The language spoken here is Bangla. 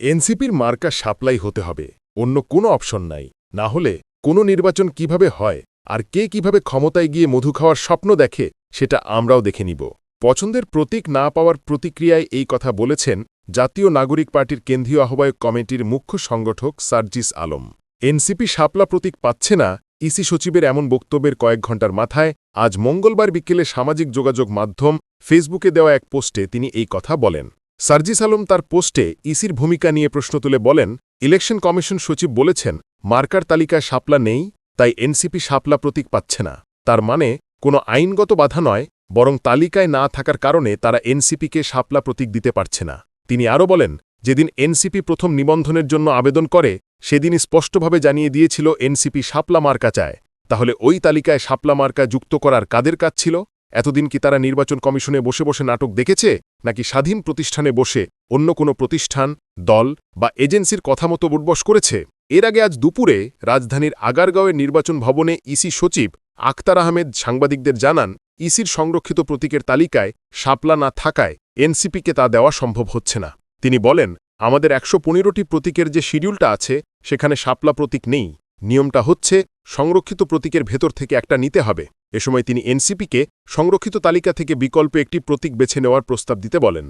এনসিপির মার্কা সাপ্লাই হতে হবে, অন্য কোনো অপশন নাই। না হলে কোনো নির্বাচন কীভাবে হয়, আর কে কীভাবে ক্ষমতায় গিয়ে মধু খাওয়ার স্বপ্ন দেখে, সেটা আমরাও দেখে নিব। পছন্দের প্রতীক না পাওয়ার প্রতিক্রিয়ায় এই কথা বলেছেন জাতীয় নাগরিক পার্টির কেন্দ্রীয় আহ্বায়ক কমিটির মুখ্য সংগঠক সার্জিস আলম। এনসিপি শাপলা প্রতীক পাচ্ছে না, ইসি সচিবের এমন বক্তব্যের কয়েক ঘণ্টার মাথায় আজ মঙ্গলবার বিকেলে সামাজিক যোগাযোগ মাধ্যম ফেসবুকে দেওয়া এক পোস্টে তিনি এই কথা বলেন। সার্জিস আলম তার পোস্টে ইসির ভূমিকা নিয়ে প্রশ্ন তুলে বলেন, ইলেকশন কমিশন সচিব বলেছেন, মার্কার তালিকায় শাপলা নেই, তাই এনসিপি শাপলা প্রতীক পাচ্ছে না। তার মানে কোনো আইনগত বাধা নয়, বরং তালিকায় না থাকার কারণে তারা এনসিপিকে শাপলা প্রতীক দিতে পারছে না। তিনি আরও বলেন, যেদিন এনসিপি প্রথম নিবন্ধনের জন্য আবেদন করে, সেদিনই স্পষ্টভাবে জানিয়ে দিয়েছিল এনসিপি শাপলা মার্কা চায়। তাহলে ওই তালিকায় শাপলা মার্কা যুক্ত করার কাদের কাজ ছিল? এতদিন কি তারা নির্বাচন কমিশনে বসে বসে নাটক দেখেছে, নাকি স্বাধীন প্রতিষ্ঠানে বসে অন্য কোনো প্রতিষ্ঠান, দল বা এজেন্সির কথা মতো বুটবস করেছে? এর আগে আজ দুপুরে রাজধানীর আগারগাঁওয়ের নির্বাচন ভবনে ইসি সচিব আখতার আহমেদ সাংবাদিকদের জানান, ইসির সংরক্ষিত প্রতীকের তালিকায় শাপলা না থাকায় এনসিপিকে তা দেওয়া সম্ভব হচ্ছে না। তিনি বলেন, আমাদের একশো পনেরোটি প্রতীকের যে শিডিউলটা আছে, সেখানে শাপলা প্রতীক নেই। নিয়মটা হচ্ছে সংরক্ষিত প্রতীকের ভেতর থেকে একটা নিতে হবে। এ সময় তিনি এনসিপিকে সংরক্ষিত তালিকা থেকে বিকল্প একটি প্রতীক বেছে নেওয়ার প্রস্তাব দিতে বলেন।